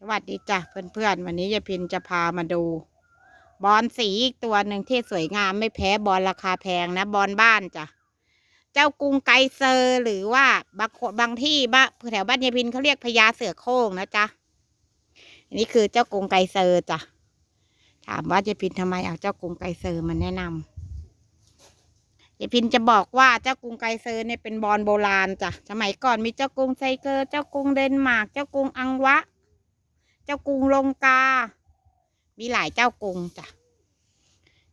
สวัสดีจ้ะเพื่อนๆ วันนี้ยายพินจะพามาดู บอลสีอีกตัวหนึ่งที่สวยงามไม่แพ้บอลราคาแพงนะ บอลบ้านจ้ะ เจ้ากรุงไกเซอร์หรือว่าบางบางที่บ้านแถวบ้านยายพินเขาเรียกพญาเสือโคร่งนะจ๊ะอันนี้คือเจ้ากรุงไกเซอร์จ้ะ ถามว่ายายพินทำไมเอาเจ้ากรุงไกเซอร์มาแนะนำยายพินจะบอกว่าเจ้ากรุงไกเซอร์เนี่ยเป็นบอลโบราณจ้ะ สมัยก่อนมีเจ้ากรุงไซเกอร์ เจ้ากรุงเดนมาร์ก เจ้ากรุงอังวะ เจ้ากรุงลงกา มีหลายเจ้ากรุงจ้ะ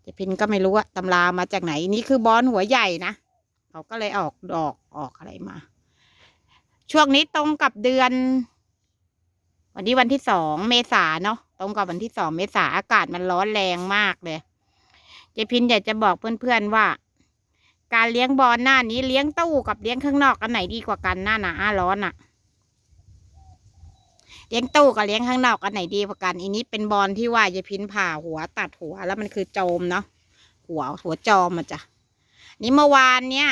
ยายพินก็ไม่รู้ว่าตำรามาจากไหนนี่คือบอลหัวใหญ่นะเขาก็เลยออกดอกออกอะไรมา ช่วงนี้ตรงกับเดือน วันนี้วันที่สองเมษาเนาะตรงกับวันที่สองเมษาอากาศมันร้อนแรงมากเลยยายพินอยากจะบอกเพื่อนๆว่า การเลี้ยงบอลหน้านี้เลี้ยงตู้กับเลี้ยงข้างนอกอันไหนดีกว่ากันหน้าหนาร้อนอะ่ะ เลี้ยงตู้กับเลี้ยงข้างนอกอันไหนดีกว่ากันอันนี้เป็นบอลที่ว่ายายพินผ่าหัวตัดหัวแล้วมันคือโจมเนาะหัวหัวจอมอะจ้ะนี่เมื่อวานเนี้ย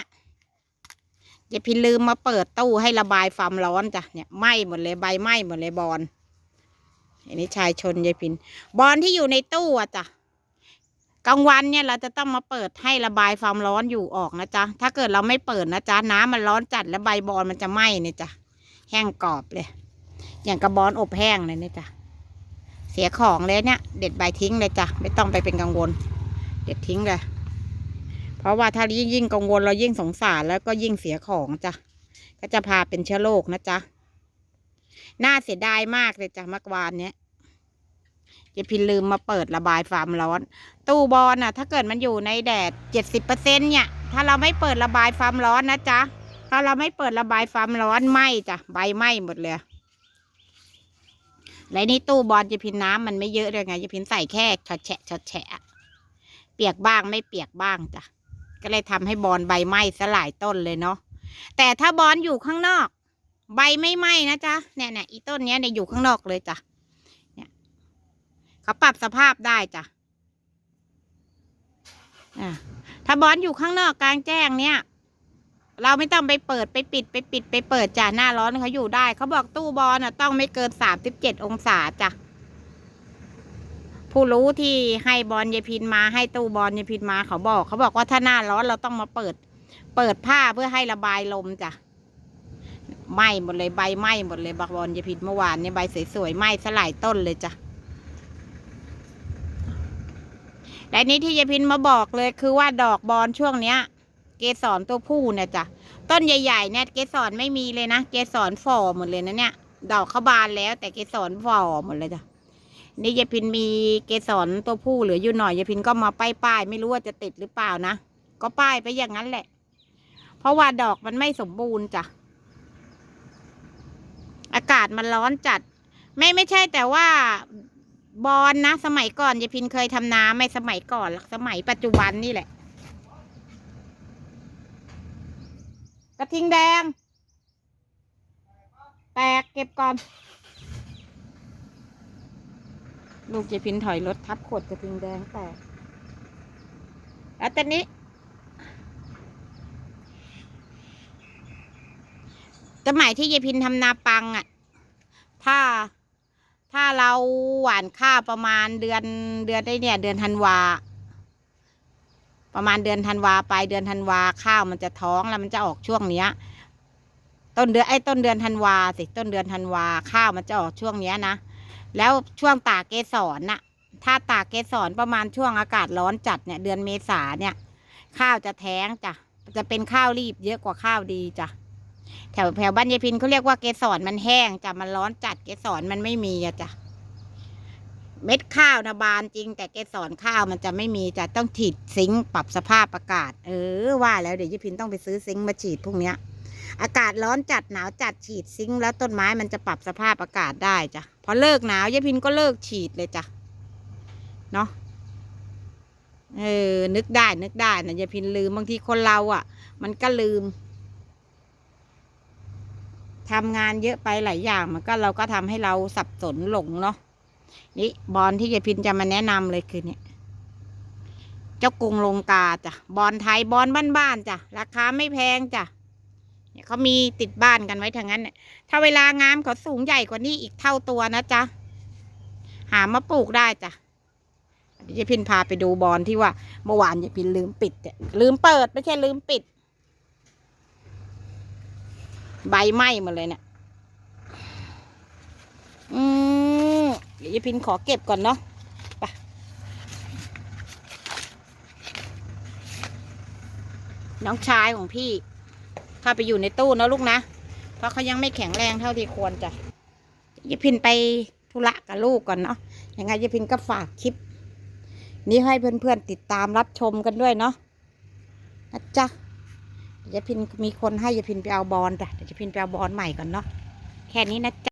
ยายพินลืมมาเปิดตู้ให้ระบายความร้อนจ้ะเนี่ยไหม้หมดเลยใบไหม้หมดเลยบอลอันนี้ชายชนยายพิน บอลที่อยู่ในตู้อะจ้ะกลางวันเนี่ยเราจะต้องมาเปิดให้ระบายความร้อนอยู่ออกนะจ๊ะ ถ้าเกิดเราไม่เปิดนะจ๊ะ น้ำมันร้อนจัดแล้วใบบอลมันจะไหม้เนี่ยจ้ะ แห้งกรอบเลย อย่างกระบอนอบแห้งเลยเนี่ยจ้ะเสียของเลยเนี่ย เด็ดใบทิ้งเลยจ้ะไม่ต้องไปเป็นกังวล เด็ดทิ้งเลยเพราะว่าถ้ายิ่งยิ่งกังวลเรายิ่งสงสารแล้วก็ยิ่งเสียของจ้ะก็จะพาเป็นเชื้อโรคนะจ๊ะน่าเสียดายมากเลยจ้ะเมื่อวานเนี้ยยายพินลืมมาเปิดระบายความร้อน ตู้บอลน่ะ ถ้าเกิดมันอยู่ในแดดเจ็ดสิบเปอร์เซ็นเนี่ย ถ้าเราไม่เปิดระบายความร้อนนะจ๊ะถ้าเราไม่เปิดระบายความร้อนไหมจ้ะใบไหมหมดเลย และนี่ตู้บอลจะพินน้ำมันไม่เยอะเลยไงจะพินใส่แค่ชอดแฉะชอดแฉะเปียกบ้างไม่เปียกบ้างจ้ะก็เลยทำให้บอลใบไหม้สลายต้นเลยเนาะแต่ถ้าบอลอยู่ข้างนอก ใบไม่ไหม้นะจ๊ะเนี่ยเนี่ยอีต้นเนี้ยเนี่ยอยู่ข้างนอกเลยจ้ะเนี่ยเขาปรับสภาพได้จ้ะอะถ้าบอลอยู่ข้างนอกกลางแจ้งเนี่ย เราไม่ต้องไปเปิดไปปิดไปปิดไปเปิดจ้ะหน้าร้อนเขาอยู่ได้ เขาบอกตู้บอลน่ะต้องไม่เกินสามสิบเจ็ดองศาจ้ะผู้รู้ที่ให้บอลยายพินมาให้ตู้บอลยายพินมาเขาบอก เขาบอกว่าถ้าหน้าร้อนเราต้องมาเปิด เปิดผ้าเพื่อให้ระบายลมจ้ะไหม้หมดเลยใบไหม้หมดเลยบักบอลยายพินเมื่อวานเนี่ยใบสวยๆไหม้สลายต้นเลยจ้ะและนี้ที่ยายพินมาบอกเลยคือว่าดอกบอลช่วงเนี้ย เกสรตัวผู้เนี่ยจ้ะต้นใหญ่ๆเนี่ยเกสรไม่มีเลยนะเกสรฝ่อหมดเลยนะเนี่ยดอกเขาบานแล้ว แต่เกสรฝ่อหมดเลยจ้ะนี่ยายพินมีเกสรตัวผู้เหลืออยู่หน่อยยายพินก็มาป้ายป้ายๆไม่รู้ว่าจะติดหรือเปล่านะก็ป้ายไปอย่างนั้นแหละ เพราะว่าดอกมันไม่สมบูรณ์จ้ะอากาศมันร้อนจัด ไม่ไม่ใช่แต่ว่าบอลนะสมัยก่อนยายพินเคยทำนาไม่สมัยก่อนหรอกสมัยปัจจุบันนี่แหละ กระทิงแดง แตกเก็บก่อน ลูกยายพินถอยรถทับขวดกระทิงแดงแตกแล้วตอนนี้ สมัยที่ยายพินทำนาปังอะ ถ้าถ้าเราหว่านข้าวประมาณเดือนเดือนได้เนี่ย เดือนธันวา ประมาณเดือนธันวาไปเดือนธันวาข้าวมันจะท้องแล้วมันจะออกช่วงเนี้ย ต้นเดือนไอ้ต้นเดือนธันวาสิต้นเดือนธันวาข้าวมันจะออกช่วงเนี้ยนะแล้วช่วงตากเกสรน่ะ ถ้าตากเกสรประมาณช่วงอากาศร้อนจัดเนี่ยเดือนเมษาเนี่ย ข้าวจะแท้งจ้ะจะเป็นข้าวรีบเยอะกว่าข้าวดีจ้ะแถวแถวบ้านยายพินเขาเรียกว่าเกสรมันแห้งจ้ะมันร้อนจัดเกสรมันไม่มีอะจ้ะ เม็ดข้าวนะบานจริง แต่เกสรข้าวมันจะไม่มีจะต้องฉีดซิงค์ปรับสภาพอากาศ เออว่าแล้วเดี๋ยวยายพินต้องไปซื้อซิงค์มาฉีดพวกเนี้ย อากาศร้อนจัดหนาวจัดฉีดซิงค์แล้วต้นไม้มันจะปรับสภาพอากาศได้จ้ะพอเลิกหนาวยายพินก็เลิกฉีดเลยจ้ะเนาะเออ นึกได้ นึกได้นะยายพินลืมบางทีคนเราอะ มันก็ลืมทำงานเยอะไปหลายอย่างมันก็เราก็ทำให้เราสับสนหลงเนาะ นี่บอลที่ยายพินจะมาแนะนำเลยคือเนี่ยเจ้ากรุงลงกาจ้ะบอลไทยบอลบ้านๆจ้ะราคาไม่แพงจ้ะเนี่ยเขามีติดบ้านกันไว้ทางนั้นเนี่ยถ้าเวลางามเขาสูงใหญ่กว่านี้อีกเท่าตัวนะจ๊ะหามาปลูกได้จ้ะเดี๋ยวยายพินพาไปดูบอลที่ว่าเมื่อวานยายพินลืมปิดเนี่ยลืมเปิดไม่ใช่ลืมปิด ใบไหม้หมดเลยเนี่ยอืม เดี๋ยวยายพินขอเก็บก่อนเนาะไปน้องชายของพี่เข้าไปอยู่ในตู้นะลูกนะ เพราะเขายังไม่แข็งแรงเท่าที่ควรจ้ะยายพินไปธุระกับลูกก่อนเนาะยังไงยายพินก็ฝากคลิป นี้ให้เพื่อนๆติดตามรับชมกันด้วยเนาะนะจ๊ะยวยายพินมีคนให้ยายพินไปเอาบอลจ้ะเดี๋ยวยายพินไปเอาบอลใหม่ก่อนเนาะแค่นี้นะจ๊ะ